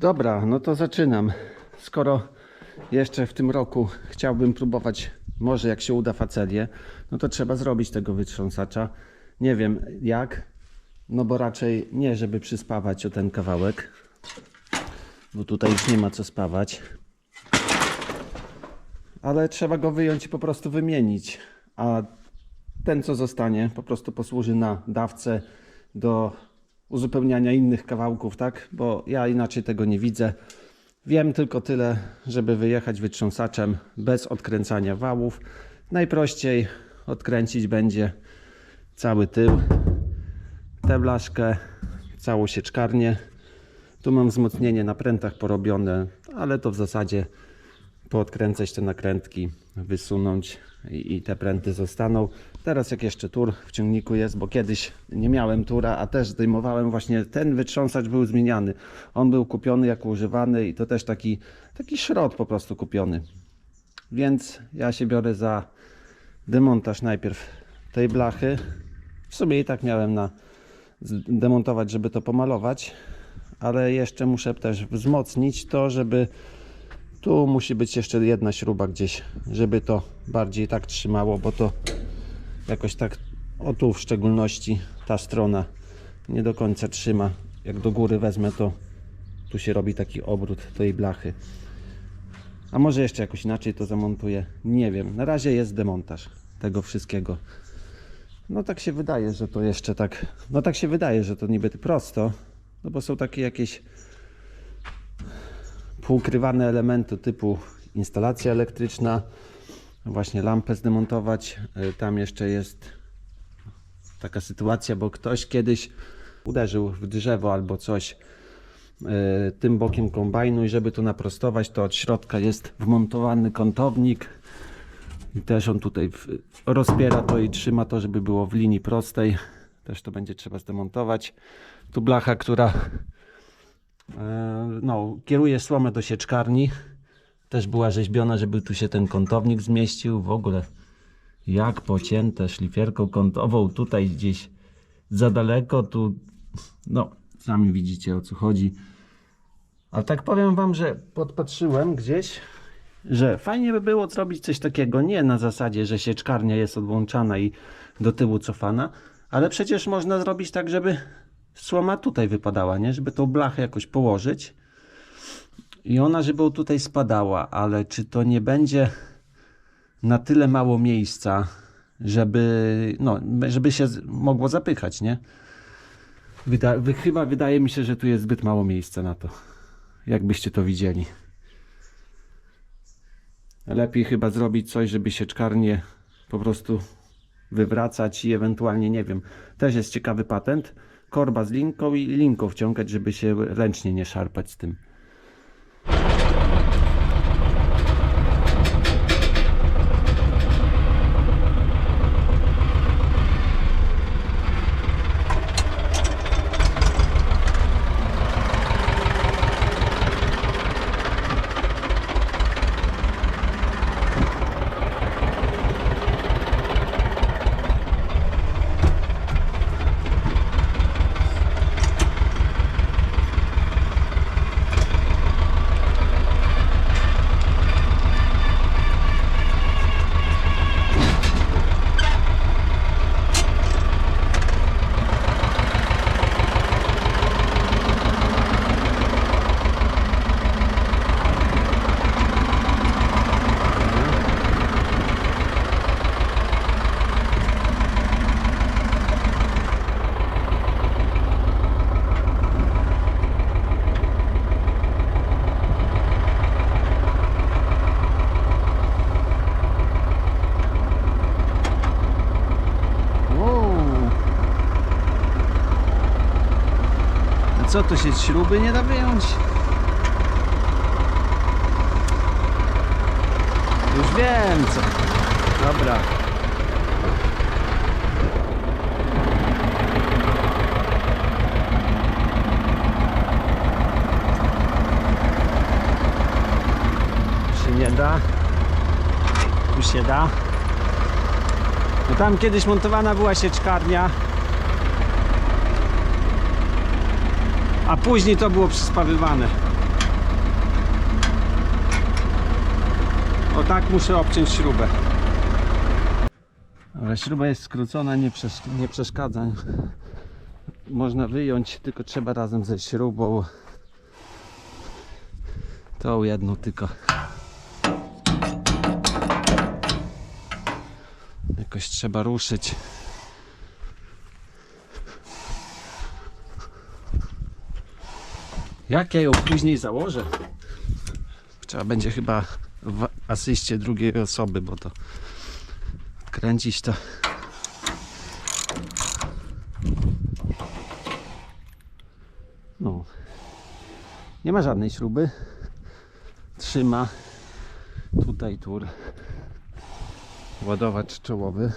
Dobra, no to zaczynam. Skoro jeszcze w tym roku chciałbym próbować, może jak się uda facelię, no to trzeba zrobić tego wytrząsacza. Nie wiem jak, no bo raczej nie, żeby przyspawać o ten kawałek, bo tutaj już nie ma co spawać. Ale trzeba go wyjąć i po prostu wymienić. A ten, co zostanie, po prostu posłuży na dawcę do uzupełniania innych kawałków, tak? Bo ja inaczej tego nie widzę. Wiem tylko tyle, żeby wyjechać wytrząsaczem bez odkręcania wałów. Najprościej odkręcić będzie cały tył, tę blaszkę, całą sieczkarnię. Tu mam wzmocnienie na prętach porobione, ale to w zasadzie poodkręcać te nakrętki, wysunąć i, i te pręty zostaną. Teraz jak jeszcze tur w ciągniku jest, bo kiedyś nie miałem tura, a też zdejmowałem właśnie ten wytrząsacz był zmieniany. On był kupiony jako używany i to też taki, taki szrot po prostu kupiony. Więc ja się biorę za demontaż najpierw tej blachy. W sumie i tak miałem na demontować, żeby to pomalować, ale jeszcze muszę też wzmocnić to, żeby tu musi być jeszcze jedna śruba gdzieś, żeby to bardziej tak trzymało, bo to jakoś tak, o tu w szczególności ta strona nie do końca trzyma. Jak do góry wezmę, to tu się robi taki obrót tej blachy. A może jeszcze jakoś inaczej to zamontuję? Nie wiem. Na razie jest demontaż tego wszystkiego. No tak się wydaje, że to jeszcze tak. No tak się wydaje, że to niby prosto. No bo są takie jakieś półkrywane elementy typu instalacja elektryczna, właśnie lampę zdemontować. Y, Tam jeszcze jest taka sytuacja, bo ktoś kiedyś uderzył w drzewo albo coś y, tym bokiem kombajnu i żeby to naprostować, to od środka jest wmontowany kątownik i też on tutaj rozpiera to i trzyma to, żeby było w linii prostej. Też to będzie trzeba zdemontować. Tu blacha, która E, no, kieruje słomę do sieczkarni. Też była rzeźbiona, żeby tu się ten kątownik zmieścił. W ogóle jak pocięte szlifierką kątową tutaj gdzieś za daleko, tu no, sami widzicie o co chodzi. Ale tak powiem wam, że podpatrzyłem gdzieś, że fajnie by było zrobić coś takiego, nie na zasadzie, że sieczkarnia jest odłączana i do tyłu cofana, ale przecież można zrobić tak, żeby słoma tutaj wypadała, nie? Żeby tą blachę jakoś położyć i ona, żeby tutaj spadała, ale czy to nie będzie na tyle mało miejsca, żeby, no, żeby się mogło zapychać, nie? Wyda, wy, chyba wydaje mi się, że tu jest zbyt mało miejsca na to. Jakbyście to widzieli. Lepiej chyba zrobić coś, żeby sieczkarnię po prostu wywracać i ewentualnie, nie wiem, też jest ciekawy patent, korba z linką i linką wciągać, żeby się ręcznie nie szarpać z tym. Się śruby nie da wyjąć? Już wiem co. Dobra. Się nie da. Tu się da. No tam kiedyś montowana była sieczkarnia. a później to było przyspawywane. O tak muszę obciąć śrubę. Ale śruba jest skrócona, nie, przesz nie przeszkadza. Można wyjąć, tylko trzeba razem ze śrubą tą jedną tylko. Jakoś trzeba ruszyć. Jak ja ją później założę? Trzeba będzie chyba w asyście drugiej osoby, bo to kręcić to. No. Nie ma żadnej śruby. Trzyma tutaj tur. Ładowacz czołowy.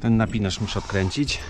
Ten napinasz muszę odkręcić.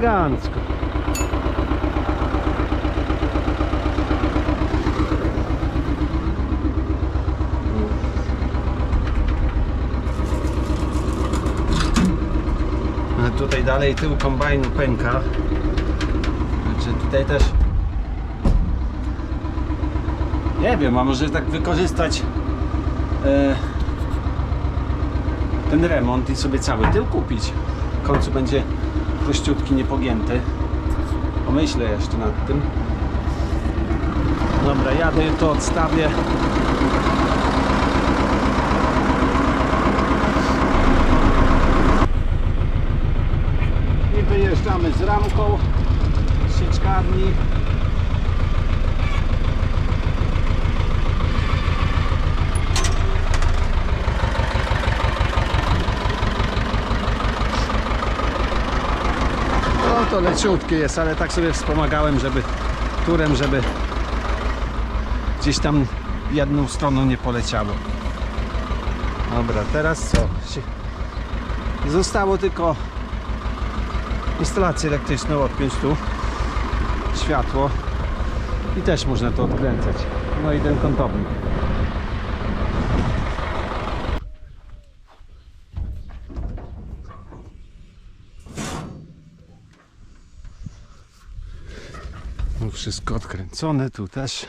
Elegancko. A tutaj dalej tył kombajnu pęka. Znaczy tutaj też nie wiem, a może tak wykorzystać e, ten remont i sobie cały tył kupić. W końcu będzie prościutki, niepogięty. Pomyślę jeszcze nad tym. Dobra, jadę to odstawię. I wyjeżdżamy z ramką z sieczkarni. No to leciutkie jest, ale tak sobie wspomagałem, żeby turem, żeby gdzieś tam jedną stroną nie poleciało. Dobra, teraz co? Zostało tylko instalację elektryczną odpiąć tu. Światło. I też można to odkręcać. No i ten kątownik. No wszystko odkręcone tu też.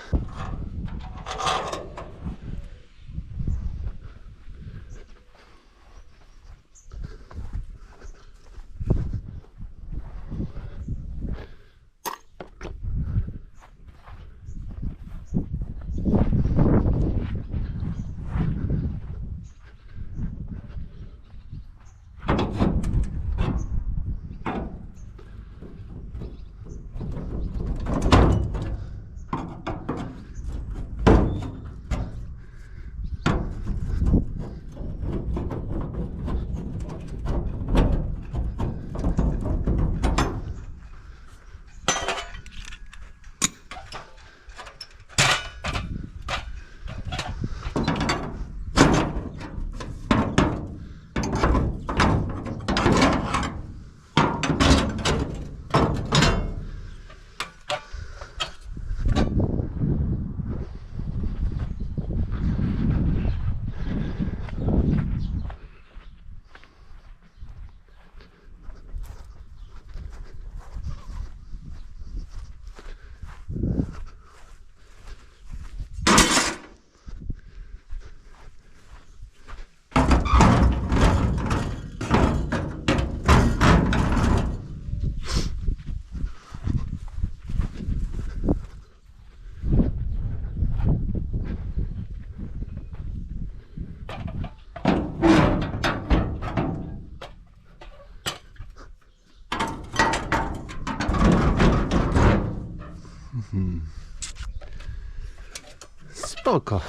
Spoko.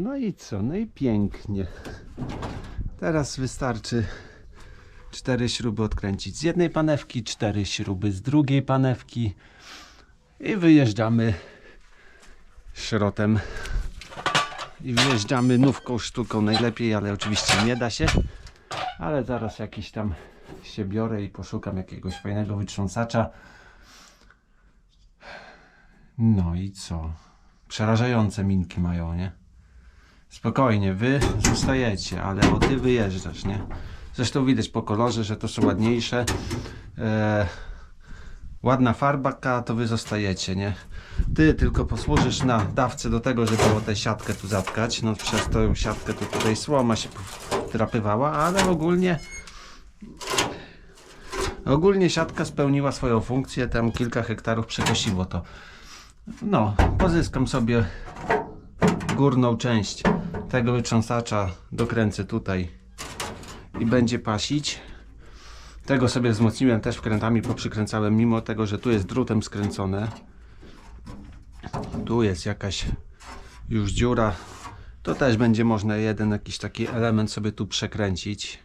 No i co? No i pięknie. Teraz wystarczy cztery śruby odkręcić z jednej panewki, cztery śruby z drugiej panewki i wyjeżdżamy szrotem. I wyjeżdżamy nówką sztuką najlepiej, ale oczywiście nie da się. Ale zaraz jakiś tam się biorę i poszukam jakiegoś fajnego wytrząsacza. No i co? Przerażające minki mają, nie? Spokojnie, wy zostajecie, ale o ty wyjeżdżasz, nie? Zresztą widać po kolorze, że to są ładniejsze. E, ładna farbaka, to wy zostajecie, nie? Ty tylko posłużysz na dawce do tego, żeby o tę siatkę tu zatkać. No przez tą siatkę to tutaj słoma się drapywała, ale ogólnie ogólnie siatka spełniła swoją funkcję, tam kilka hektarów przekosiło to. No, pozyskam sobie górną część tego wytrząsacza dokręcę tutaj i będzie pasić. Tego sobie wzmocniłem też wkrętami, poprzykręcałem, mimo tego, że tu jest drutem skręcone. Tu jest jakaś już dziura. To też będzie można jeden jakiś taki element sobie tu przekręcić.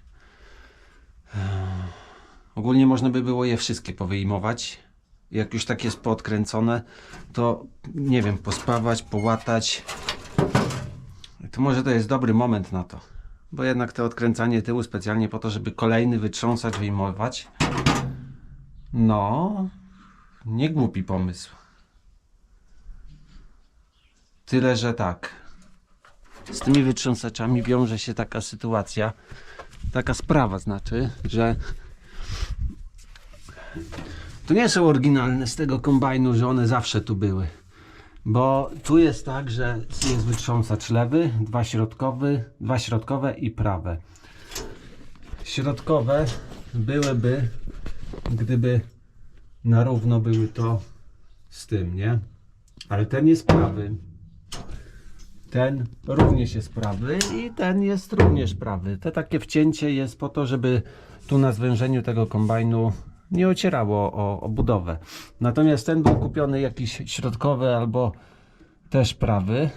Eee, Ogólnie można by było je wszystkie powyjmować. Jak już tak jest podkręcone, to nie wiem, pospawać, połatać, to może to jest dobry moment na to. Bo jednak to odkręcanie tyłu specjalnie po to, żeby kolejny wytrząsacz wyjmować. No, nie głupi pomysł. Tyle, że tak. Z tymi wytrząsaczami wiąże się taka sytuacja, taka sprawa znaczy, że to nie są oryginalne z tego kombajnu, że one zawsze tu były. Bo tu jest tak, że jest wytrząsacz lewy, dwa środkowy, dwa środkowe i prawe. Środkowe byłyby, gdyby na równo były to z tym, nie? Ale ten jest prawy. Ten również jest prawy i ten jest również prawy. Te takie wcięcie jest po to, żeby tu na zwężeniu tego kombajnu nie ocierało o, o budowę. Natomiast ten był kupiony jakiś środkowy albo też prawy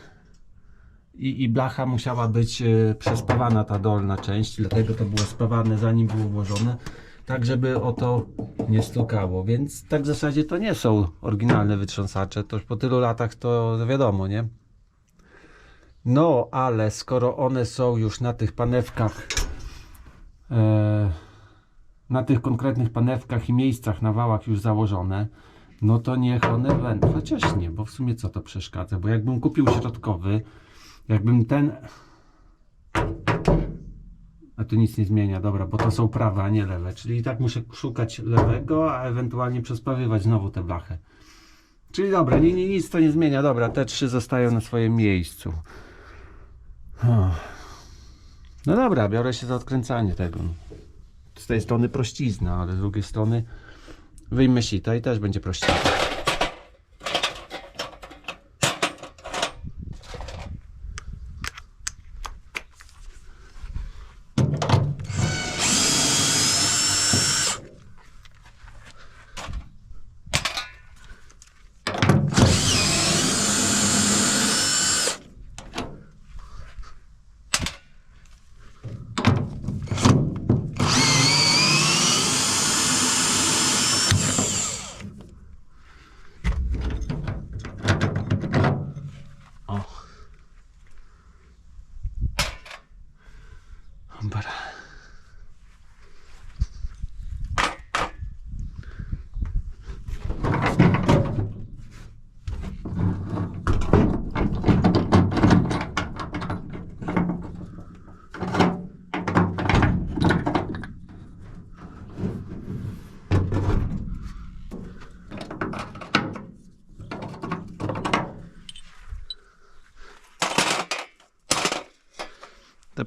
i, i blacha musiała być e, przespawana ta dolna część, dlatego to było spawane zanim było włożone, tak żeby o to nie stukało, więc tak w zasadzie to nie są oryginalne wytrząsacze, to już po tylu latach to wiadomo, nie? No, ale skoro one są już na tych panewkach, e, na tych konkretnych panewkach i miejscach na wałach już założone, no to niech one będą. Chociaż nie, bo w sumie co to przeszkadza? Bo jakbym kupił środkowy, jakbym ten. A tu nic nie zmienia, dobra, bo to są prawe, a nie lewe. Czyli i tak muszę szukać lewego, a ewentualnie przespawywać znowu tę blachę. Czyli dobra, nie, nie, nic to nie zmienia. Dobra, te trzy zostają na swoim miejscu. O. No dobra, biorę się za odkręcanie tego. Z tej strony prościzna, ale z drugiej strony wyjmę sito i też będzie prościzna.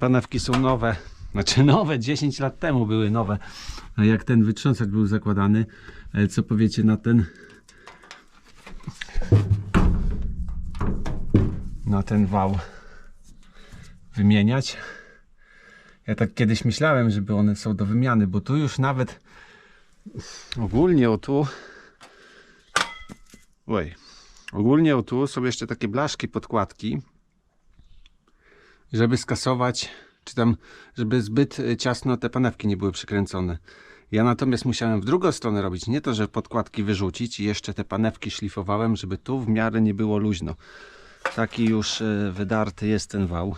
Panewki są nowe. Znaczy nowe, 10 lat temu były nowe. A jak ten wytrząsacz był zakładany, e, co powiecie na ten na ten wał wymieniać? Ja tak kiedyś myślałem, żeby one są do wymiany, bo tu już nawet ogólnie o tu Oj. Ogólnie o tu są jeszcze takie blaszki, podkładki żeby skasować, czy tam, żeby zbyt e, ciasno te panewki nie były przykręcone. Ja natomiast musiałem w drugą stronę robić, nie to, że podkładki wyrzucić i jeszcze te panewki szlifowałem, żeby tu w miarę nie było luźno. Taki już e, wydarty jest ten wał.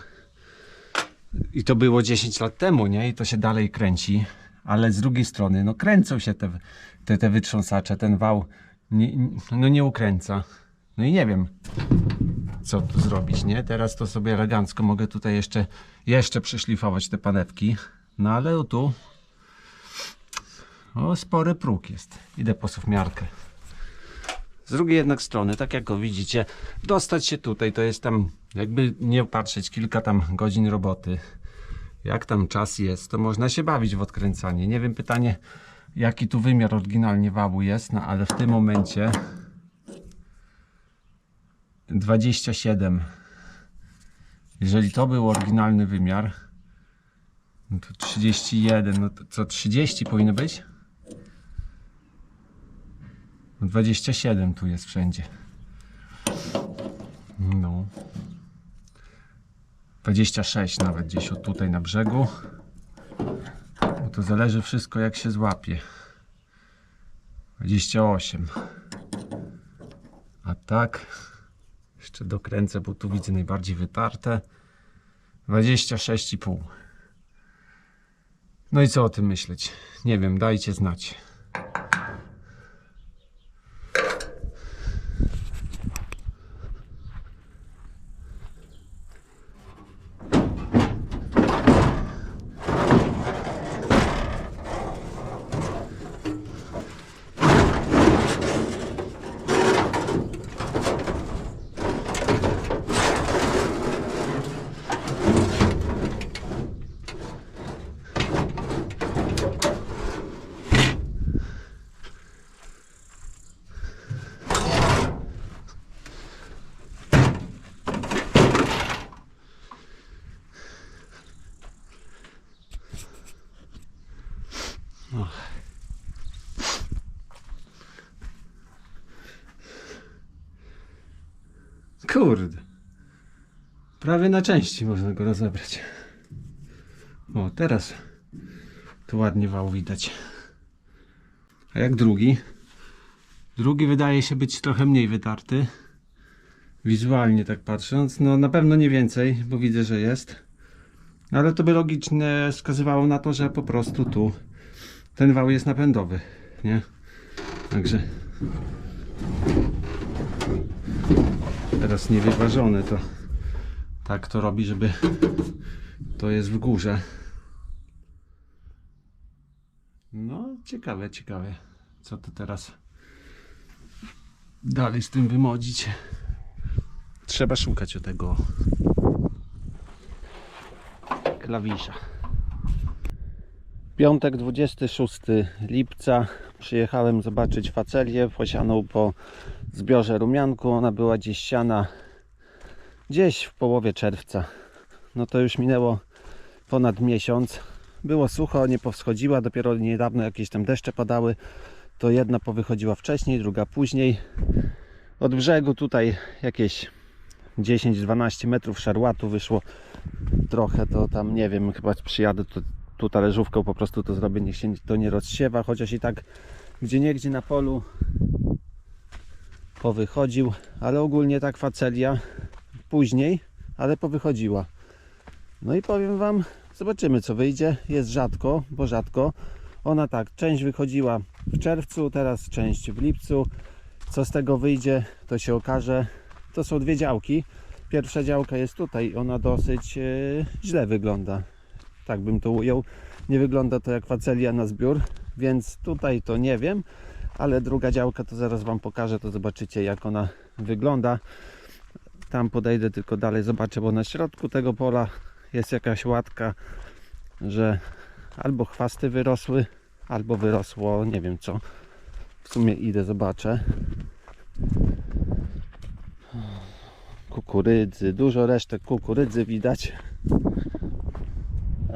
I to było 10 lat temu, nie? I to się dalej kręci. Ale z drugiej strony, no kręcą się te, te, te wytrząsacze, ten wał nie, no nie ukręca. No i nie wiem, co tu zrobić, nie? Teraz to sobie elegancko mogę tutaj jeszcze, jeszcze przyszlifować te panewki. No ale tu o, spory próg jest. Idę po suwmiarkę. Z drugiej jednak strony, tak jak go widzicie, dostać się tutaj to jest tam, jakby nie patrzeć, kilka tam godzin roboty. Jak tam czas jest, to można się bawić w odkręcanie. Nie wiem, pytanie, jaki tu wymiar oryginalnie wału jest, no ale w tym momencie 27. Jeżeli to był oryginalny wymiar, no to 31, no to co 30 powinno być? No 27 tu jest wszędzie. No. 26 nawet gdzieś od tutaj na brzegu. Bo to zależy wszystko jak się złapie. 28. A tak jeszcze dokręcę, bo tu widzę najbardziej wytarte. 26,5. No i co o tym myśleć? Nie wiem, dajcie znać. Kurde. Prawie na części można go rozebrać. O, teraz tu ładnie wał widać. A jak drugi? Drugi wydaje się być trochę mniej wytarty. Wizualnie tak patrząc, no na pewno nie więcej, bo widzę, że jest. Ale to by logicznie wskazywało na to, że po prostu tu ten wał jest napędowy, nie? Także teraz niewyważone to tak to robi, żeby to jest w górze. No, ciekawe, ciekawe, co to teraz dalej z tym wymodzić. Trzeba szukać o tego klawisza. Piątek 26 lipca przyjechałem zobaczyć facelię posianą po zbiorze rumianku. Ona była gdzieś siana gdzieś w połowie czerwca. No to już minęło ponad miesiąc. Było sucho, nie powschodziła, dopiero niedawno jakieś tam deszcze padały. To jedna powychodziła wcześniej, druga później. Od brzegu tutaj jakieś 10-12 metrów szarłatu wyszło trochę, to tam nie wiem, chyba przyjadę tu, tu talerzówką po prostu to zrobię, niech się to nie rozsiewa, chociaż i tak gdzie niegdzie na polu powychodził, ale ogólnie tak facelia później, ale powychodziła. No i powiem Wam, zobaczymy co wyjdzie. Jest rzadko, bo rzadko. Ona tak, część wychodziła w czerwcu, teraz część w lipcu. Co z tego wyjdzie, to się okaże. To są dwie działki. Pierwsza działka jest tutaj, ona dosyć e, źle wygląda. Tak bym to ujął. Nie wygląda to jak facelia na zbiór, więc tutaj to nie wiem, ale druga działka to zaraz Wam pokażę, to zobaczycie jak ona wygląda. Tam podejdę tylko dalej, zobaczę, bo na środku tego pola jest jakaś łatka, że albo chwasty wyrosły, albo wyrosło nie wiem co. W sumie idę, zobaczę. Kukurydzy, dużo resztek kukurydzy widać.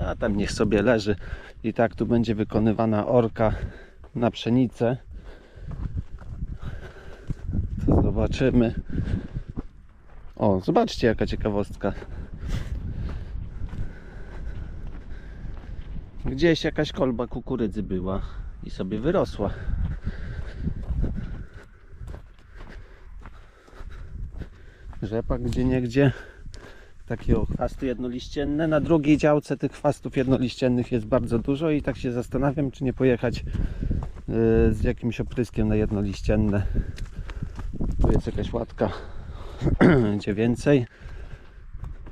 A tam niech sobie leży. I tak tu będzie wykonywana orka na pszenicę. To zobaczymy. O, zobaczcie jaka ciekawostka. Gdzieś jakaś kolba kukurydzy była i sobie wyrosła. Rzepak gdzie niegdzie takie o chwasty jednoliścienne. Na drugiej działce tych chwastów jednoliściennych jest bardzo dużo i tak się zastanawiam, czy nie pojechać z jakimś opryskiem na jednoliścienne. Tu jest jakaś łatka, gdzie więcej.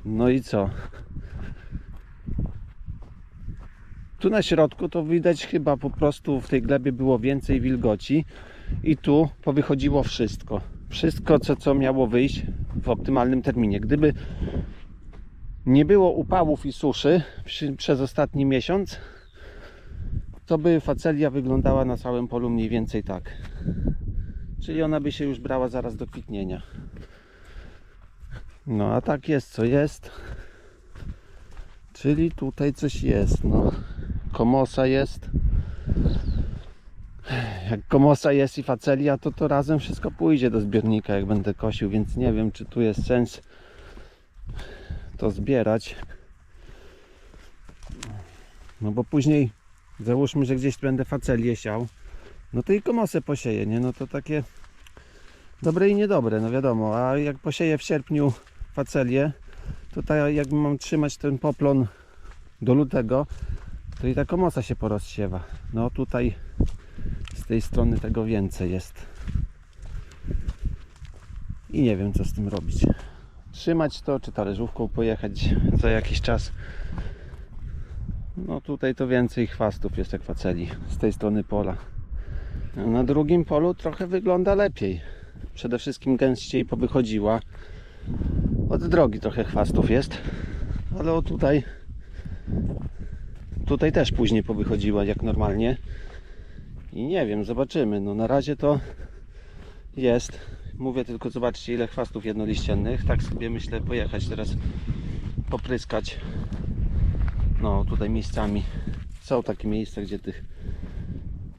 No i co? Tu na środku to widać chyba po prostu w tej glebie było więcej wilgoci i tu powychodziło wszystko. Wszystko, co, co miało wyjść w optymalnym terminie. Gdyby nie było upałów i suszy przez ostatni miesiąc, to by facelia wyglądała na całym polu mniej więcej tak. Czyli ona by się już brała zaraz do kwitnienia. No a tak jest co jest. Czyli tutaj coś jest. No. Komosa jest. Jak komosa jest i facelia, to to razem wszystko pójdzie do zbiornika, jak będę kosił, więc nie wiem, czy tu jest sens to zbierać. No bo później załóżmy, że gdzieś będę facelię siał, no to i komosę posieję, nie? No to takie dobre i niedobre, no wiadomo. A jak posieję w sierpniu facelię, to tak jakby mam trzymać ten poplon do lutego, to i ta komosa się porozsiewa. No tutaj z tej strony tego więcej jest. I nie wiem co z tym robić. Trzymać to, czy talerzówką pojechać za jakiś czas. No tutaj to więcej chwastów jest jak faceli z tej strony pola. A na drugim polu trochę wygląda lepiej. Przede wszystkim gęściej powychodziła. Od drogi trochę chwastów jest, ale o tutaj tutaj też później powychodziła jak normalnie. I nie wiem, zobaczymy. No na razie to jest. Mówię tylko, zobaczcie ile chwastów jednoliściennych. Tak sobie myślę pojechać teraz popryskać. No tutaj miejscami. Są takie miejsca, gdzie tych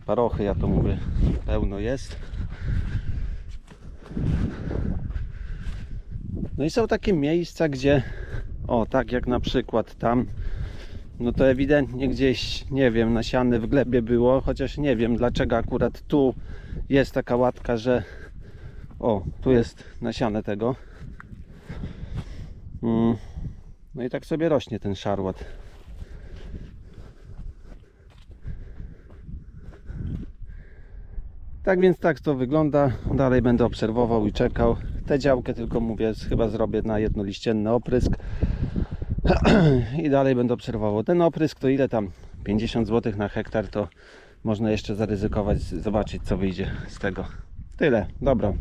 parochy, ja to mówię, pełno jest. No i są takie miejsca, gdzie, o tak jak na przykład tam, no to ewidentnie gdzieś, nie wiem, nasiane w glebie było, chociaż nie wiem dlaczego akurat tu jest taka łatka, że o, tu jest nasiane tego. Mm. No i tak sobie rośnie ten szarłat. Tak więc tak to wygląda. Dalej będę obserwował i czekał. Tę działkę tylko mówię, chyba zrobię na jednoliścienny oprysk. I dalej będę obserwował. Ten oprysk to ile tam? 50 zł na hektar to można jeszcze zaryzykować, zobaczyć co wyjdzie z tego. Tyle, dobra.